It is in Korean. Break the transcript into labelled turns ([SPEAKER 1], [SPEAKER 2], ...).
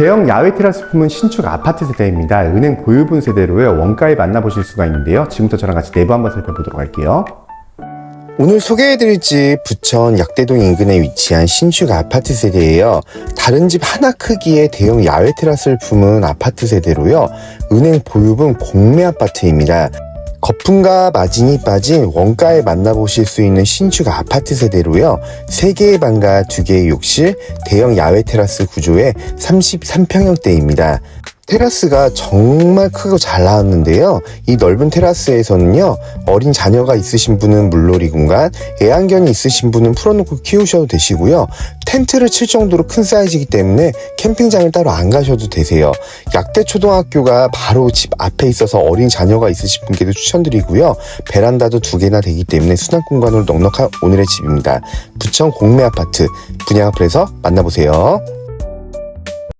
[SPEAKER 1] 대형 야외 테라스 품은 신축 아파트 세대입니다. 은행 보유분 세대로요. 원가에 만나보실 수가 있는데요. 지금부터 저랑 같이 내부 한번 살펴보도록 할게요.
[SPEAKER 2] 오늘 소개해드릴 집 부천 약대동 인근에 위치한 신축 아파트 세대예요. 다른 집 하나 크기의 대형 야외 테라스를 품은 아파트 세대로요. 은행 보유분 공매 아파트입니다. 거품과 마진이 빠진 원가에 만나보실 수 있는 신축 아파트 세대로요. 3개의 방과 2개의 욕실, 대형 야외 테라스 구조의 33평형대입니다. 테라스가 정말 크고 잘 나왔는데요. 이 넓은 테라스에서는요, 어린 자녀가 있으신 분은 물놀이 공간, 애완견이 있으신 분은 풀어놓고 키우셔도 되시고요. 텐트를 칠 정도로 큰 사이즈이기 때문에 캠핑장을 따로 안 가셔도 되세요. 약대 초등학교가 바로 집 앞에 있어서 어린 자녀가 있으신 분께도 추천드리고요. 베란다도 두 개나 되기 때문에 수납 공간으로 넉넉한 오늘의 집입니다. 부천 공매 아파트 분양 앞에서 만나보세요.